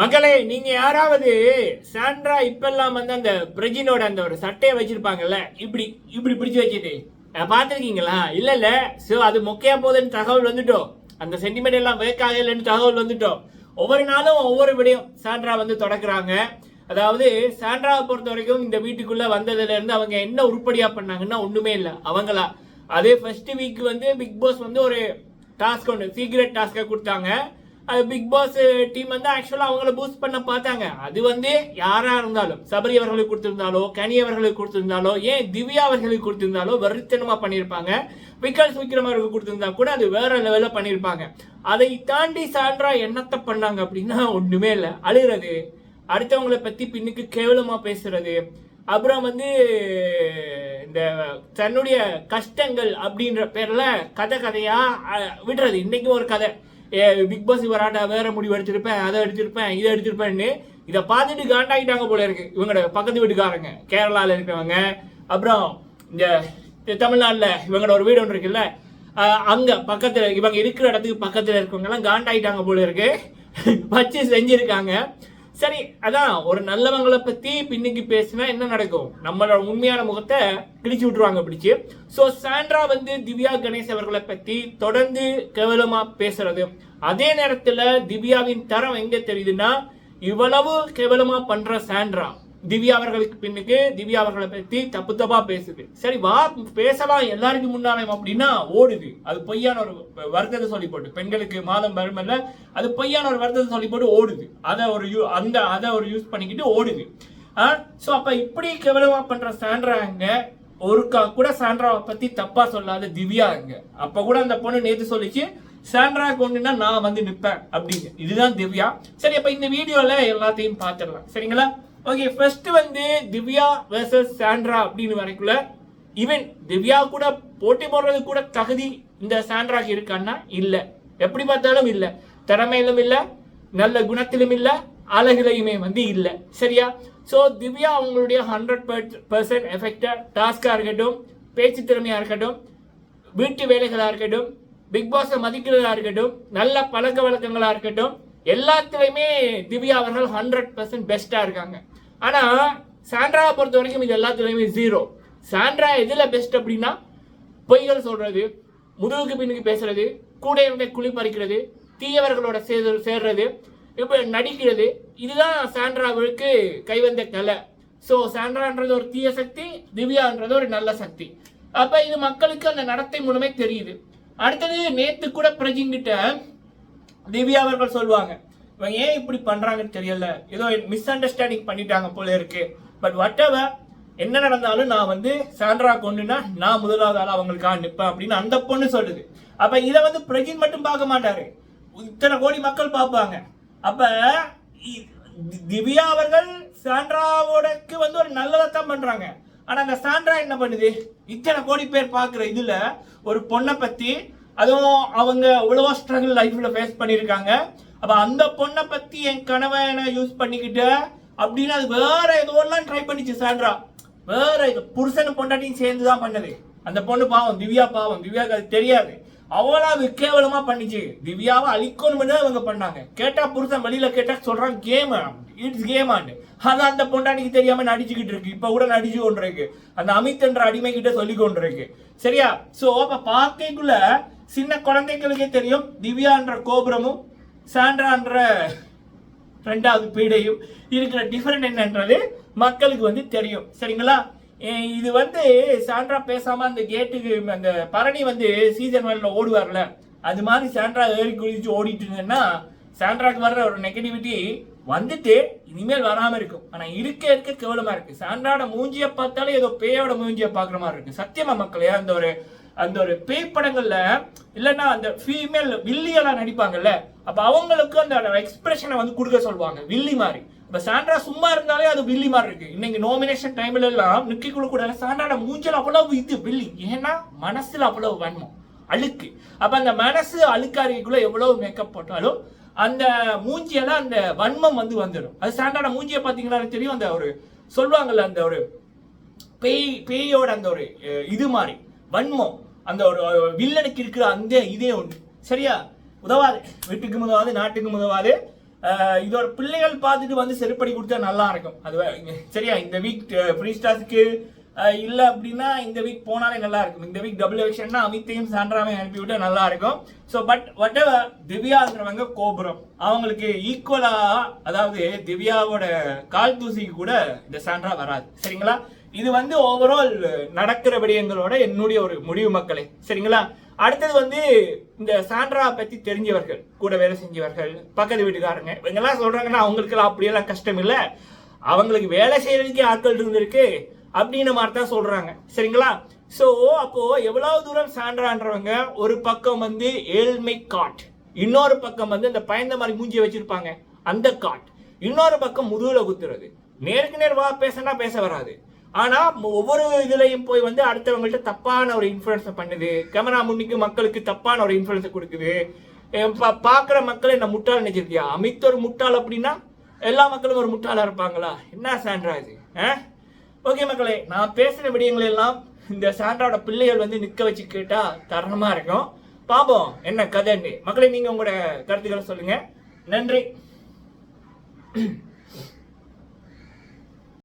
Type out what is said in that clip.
மக்களே நீங்க யாராவது சாண்ட்ரா இப்பெல்லாம் வந்து அந்த பிரஜினோட அந்த ஒரு சட்டையை வச்சிருப்பாங்கல்ல? இப்படி இப்படி பிடிச்சு வச்சுட்டு. பார்த்துருக்கீங்களா பார்த்திருக்கீங்களா? இல்ல இல்ல. சோ அது மொக்கையா போகுதுன்னு தகவல் வந்துட்டோம் அந்த சென்டிமெண்ட் எல்லாம் வேக் இல்லைன்னு தகவல் வந்துட்டோம் ஒவ்வொரு நாளும் ஒவ்வொரு விடையும் சாண்ட்ரா வந்து தொடக்குறாங்க. அதாவது சாண்ட்ராவை பொறுத்த வரைக்கும் இந்த வீட்டுக்குள்ள வந்ததுல இருந்து அவங்க என்ன உருப்படியா பண்ணாங்கன்னா ஒண்ணுமே இல்லை. அவங்களா. அதே ஃபர்ஸ்ட் வீக் வந்து பிக் பாஸ் வந்து ஒரு டாஸ்க் ஒன்று சீக்ரெட் டாஸ்க்கை கொடுத்தாங்க. அது பிக் பாஸ் டீம் வந்து ஆக்சுவலாக அவங்கள பூஸ்ட் பண்ண பார்த்தாங்க. அது வந்து யாரா இருந்தாலும் சபரி அவர்களுக்கு கொடுத்திருந்தாலோ கனி அவர்களுக்கு கொடுத்திருந்தாலோ ஏன் திவ்யா அவர்களுக்கு கொடுத்திருந்தாலோ வெறித்தனமா பண்ணியிருப்பாங்க. விக்கல் விக்ரம் அவர்களுக்கு கொடுத்திருந்தா கூட அது வேற லெவலில் பண்ணியிருப்பாங்க. அதை தாண்டி சான்றா என்னத்தை பண்ணாங்க அப்படின்னா ஒண்ணுமே இல்லை. அழுகிறது அடுத்தவங்களை பத்தி பின்னுக்கு கேவலமா பேசுறது அப்புறம் வந்து இந்த தன்னுடைய கஷ்டங்கள் அப்படின்ற பேர்ல கதை கதையா விடுறது. இன்னைக்கு ஒரு கதை. பிக் பாஸ் வராட்டா வேற முடிவு எடுத்திருப்பேன் அதை எடுத்திருப்பேன் இதை எடுத்திருப்பேன்னு இதை பார்த்துட்டு காண்டாகிட்டாங்க போல இருக்கு. இவங்களோட பக்கத்து வீட்டுக்காரங்க கேரளாவில் இருக்கிறவங்க. அப்புறம் இந்த தமிழ்நாட்டில் இவங்களோட ஒரு வீடு ஒன்று இருக்குல்ல அங்கே பக்கத்தில் இவங்க இருக்கிற இடத்துக்கு பக்கத்தில் இருக்கவங்கெல்லாம் காண்டாகிட்டாங்க காண்டாயிட்டாங்க போல இருக்கு. வச்சு செஞ்சுருக்காங்க. சரி அதான் ஒரு நல்லவங்களை பத்தி பின்னுக்கு பேசினா என்ன நடக்கும்? நம்மளோட உண்மையான முகத்தை கிழிச்சு விட்டுருவாங்க பிடிச்சு. ஸோ சாண்ட்ரா வந்து திவ்யா கணேஷ் அவர்களை பத்தி தொடர்ந்து கேவலமா பேசுறது. அதே நேரத்துல திவ்யாவின் தரம் எங்க தெரியுதுன்னா இவ்வளவு கேவலமா பண்ற சாண்ட்ரா. திவ்யா அவர்களுக்கு பின்னுக்கு திவ்யா அவர்களை பற்றி தப்பு தப்பா பேசுது. சரி வா பேசலாம் எல்லாருக்கும் முன்னாலும் அப்படின்னா ஓடுது. அது பொய்யான ஒரு வருத்தத்தை சொல்லி போட்டு பெண்களுக்கு மாதம் வருமல்ல அது பொய்யான ஒரு வருத்தத்தை சொல்லி போட்டு ஓடுது. அதை ஒரு யூ- அந்த அதை ஒரு யூஸ் பண்ணிக்கிட்டு ஓடுது. ஆ ஸோ அப்போ இப்படி கேவலமாக பண்ணுற சாண்ட்ராங்க ஒருக்கா கூட சாண்ட்ராவை பற்றி தப்பாக சொல்லாத திவ்யா அங்க. கூட அந்த பொண்ணு நேற்று சொல்லிச்சு சாண்ட்ரா கொண்டுனா நான் வந்து நிற்பேன் அப்படின்னு. இதுதான் திவ்யா. சரி அப்போ இந்த வீடியோவில் எல்லாத்தையும் பார்த்துடலாம் சரிங்களா? ஓகே ஃபர்ஸ்ட் வந்து திவ்யா வர்சஸ் சாண்ட்ரா அப்படின்னு வரைக்குள்ள ஈவன் திவ்யா கூட போட்டி போடுறது கூட தகுதி இந்த சாண்ட்ராக்கு இருக்கான்னா இல்லை. எப்படி பார்த்தாலும் இல்லை. திறமையிலும் இல்லை நல்ல குணத்திலும் இல்லை அழகுலையுமே வந்து இல்லை. சரியா? ஸோ திவ்யா அவங்களுடைய ஹண்ட்ரட் பர்சன்ட் எஃபெக்டாக டாஸ்காக இருக்கட்டும் பேச்சு திறமையாக இருக்கட்டும் வீட்டு வேலைகளாக இருக்கட்டும் பிக் பாஸை மதிக்கிறதா இருக்கட்டும் நல்ல பழக்க வழக்கங்களாக இருக்கட்டும் எல்லாத்துலேயுமே திவ்யா அவர்கள் ஹண்ட்ரட் பர்சன்ட் பெஸ்ட்டாக இருக்காங்க. ஆனால் சாண்ட்ராவை பொறுத்த வரைக்கும் இது எல்லாத்துலேயுமே ஜீரோ சாண்ட்ரா எதில் பெஸ்ட் அப்படின்னா பொய்கள் சொல்கிறது முதுகுக்கு பின்னுக்கு பேசுறது கூட இருந்த குளிப்பறிக்கிறது பறிக்கிறது தீயவர்களோட சேர் சேர்றது இப்போ நடிக்கிறது இதுதான் சாண்ட்ராவுக்கு கைவந்த கலை. ஸோ சாண்ட்ரான்றது ஒரு தீய சக்தி திவ்யான்றது ஒரு நல்ல சக்தி. அப்போ இது மக்களுக்கு அந்த நடத்தை மூலமே தெரியுது. அடுத்தது நேத்து கூட பிரஜிங்கிட்ட திவ்யா அவர்கள் சொல்லுவாங்க இவன் ஏன் இப்படி பண்றாங்கன்னு தெரியல. ஏதோ மிஸ் அண்டர்ஸ்டாண்டிங் பண்ணிட்டாங்க போல இருக்கு. பட் வாட் என்ன நடந்தாலும் நான் வந்து சாண்ட்ரா கொண்டுனா நான் முதலாவது ஆள் அவங்களுக்காக நிற்பேன் அப்படின்னு அந்த பொண்ணு சொல்லுது. அப்ப இதை வந்து பிரஜின் மட்டும் பார்க்க மாட்டாரு. இத்தனை கோடி மக்கள் பார்ப்பாங்க. அப்ப திவ்யா அவர்கள் சாண்ட்ராவோடக்கு வந்து ஒரு நல்லதைத்தான் பண்றாங்க. ஆனா அந்த சாண்ட்ரா என்ன பண்ணுது? இத்தனை கோடி பேர் பார்க்குற இதுல ஒரு பொண்ணை பத்தி அதுவும் அவங்க இவ்வளவோ ஸ்ட்ரகிள் லைஃப்ல ஃபேஸ் பண்ணியிருக்காங்க. அப்ப அந்த பொண்ணை பத்தி என் கணவனை யூஸ் பண்ணிக்கிட்டு அப்படின்னு அது வேற எல்லாம் ட்ரை பண்ணிச்சு சாண்ட்ரா. வேற இது புருஷனும் பொண்டாட்டியும் சேர்ந்து தான் பண்ணது. அந்த பொண்ணு பாவம் திவ்யா பாவம். திவ்யாவுக்கு அது தெரியாது. அவளா கேவலமா பண்ணிச்சு. திவ்யாவை அழிக்கணும்னு அவங்க பண்ணாங்க. கேட்டா புருஷன் வெளியில கேட்டா சொல்றாங்க கேம் இட்ஸ் கேம் ஆண்டு. அது அந்த பொண்டாட்டிக்கு தெரியாம நடிச்சுக்கிட்டு இருக்கு. இப்ப கூட நடிச்சு கொண்டிருக்கு. அந்த அமித் என்ற அடிமை கிட்ட சொல்லி கொண்டிருக்கு. சரியா? சோ அப்ப பார்க்கைக்குள்ள சின்ன குழந்தைகளுக்கே தெரியும் திவ்யான்ற கோபுரமும் சாண்ட்ரான்ற ரெண்டாவது பீடையும் இருக்கிற டிஃபரெண்ட் என்னன்றது மக்களுக்கு வந்து தெரியும். சரிங்களா? இது வந்து சாண்ட்ரா பேசாமல் அந்த கேட்டுக்கு அந்த பரணி வந்து சீசன் வேலில் ஓடுவார்ல அது மாதிரி சாண்ட்ரா ஏறி குதிச்சு ஓடிட்டு இருந்தேன்னா சாண்ட்ராக்கு வர்ற ஒரு நெகட்டிவிட்டி வந்துட்டு இனிமேல் வராமல் இருக்கும். ஆனால் இருக்க இருக்க கேவலமாக இருக்குது சாண்ட்ராட மூஞ்சியை பார்த்தாலே ஏதோ பேயோட மூஞ்சியை பார்க்குற மாதிரி இருக்குது சத்தியமா மக்களே அந்த ஒரு அந்த ஒரு பேய் படங்களில் இல்லைன்னா அந்த ஃபீமேல் வில்லியெல்லாம் நடிப்பாங்கல்ல அப்போ அவங்களுக்கு அந்த எக்ஸ்பிரஷனை வந்து கொடுக்க சொல்லுவாங்க. வில்லி மாதிரி. இப்போ சாண்ட்ரா சும்மா இருந்தாலே அது வில்லி மாதிரி இருக்கு. இன்னைக்கு நாமினேஷன் டைம்ல எல்லாம் நிக்கி கூட சாண்ட்ராட மூஞ்சல் அவ்வளவு இது வில்லி. ஏன்னா மனசுல அவ்வளவு வன்மம். அழுக்கு. அப்ப அந்த மனசு அழுக்காரிக்குள்ள எவ்வளவு மேக்கப் போட்டாலும் அந்த மூஞ்சியெல்லாம் அந்த வன்மம் வந்து வந்துடும் அது சாண்டான மூஞ்சியை பார்த்தீங்கன்னா தெரியும். அந்த ஒரு சொல்லுவாங்கல்ல அந்த ஒரு பேய் பேயோட அந்த ஒரு இது மாதிரி. வன்மம். அந்த ஒரு வில்லனுக்கு இருக்கிற அந்த இதே ஒன்று சரியா? உதவாது வீட்டுக்கு உதவாது நாட்டுக்கு உதவாது இதோட பிள்ளைகள் பார்த்துட்டு வந்து செருப்படி கொடுத்தா நல்லா இருக்கும். அது சரியா? இந்த வீக் ஃப்ரீ ஸ்டார்ஸ்க்கு இல்லை அப்படின்னா இந்த வீக் போனாலே நல்லா இருக்கும். இந்த வீக் டபுள் எலெக்ஷன்னா அமித்தையும் சான்றாவையும் அனுப்பிவிட்டா நல்லா இருக்கும். ஸோ பட் வட் திவ்யாங்கிறவங்க கோபுரம். அவங்களுக்கு ஈக்குவலாக அதாவது திவ்யாவோட கால் தூசிக்கு கூட இந்த சான்றா வராது. சரிங்களா? இது வந்து ஓவரால் நடக்கிற விடயங்களோட என்னுடைய ஒரு முடிவு மக்களே. சரிங்களா? அடுத்தது வந்து இந்த சாண்ட்ரா பத்தி தெரிஞ்சவர்கள் கூட வேலை செஞ்சவர்கள் பக்கத்து வீட்டுக்காரங்க இவங்கெல்லாம் சொல்றாங்கன்னா அவங்களுக்கெல்லாம் அப்படியெல்லாம் கஷ்டம் இல்லை. அவங்களுக்கு வேலை செய்யறதுக்கே ஆட்கள் இருந்திருக்கு அப்படின்ற மாதிரி தான் சொல்றாங்க. சரிங்களா? ஸோ அப்போ எவ்வளவு தூரம் சாண்ட்ரான்றவங்க ஒரு பக்கம் வந்து ஏழ்மை காட் இன்னொரு பக்கம் வந்து இந்த பயந்த மாதிரி மூஞ்சியை வச்சிருப்பாங்க அந்த காட். இன்னொரு பக்கம் முதுகுல குத்துறது. நேருக்கு நேர் வா பேசினா பேச வராது. ஆனா ஒவ்வொரு இதுலயும் போய் வந்து அடுத்தவங்கள்ட்ட தப்பான ஒரு இன்ஃபுளுன்ஸை பண்ணுது. கேமரா முன்னிக்கு மக்களுக்கு தப்பான ஒரு இன்ஃபுளுன்ஸை கொடுக்குது. பா- பார்க்குற மக்கள் என்ன முட்டாள் நினைச்சிருக்கியா? அமித் ஒரு முட்டாள் அப்படின்னா எல்லா மக்களும் ஒரு முட்டாளா இருப்பாங்களா? என்ன சாண்ட்ரா இது? ஓகே மக்களே நான் பேசின விடயங்கள் எல்லாம் இந்த சாண்ட்ராவோட பிள்ளைகள் வந்து நிக்க வச்சு கேட்டா தரமா இருக்கும். பாப்போம் என்ன கதைன்னு. மக்களே நீங்க உங்களோட கருத்துக்களை சொல்லுங்க. நன்றி.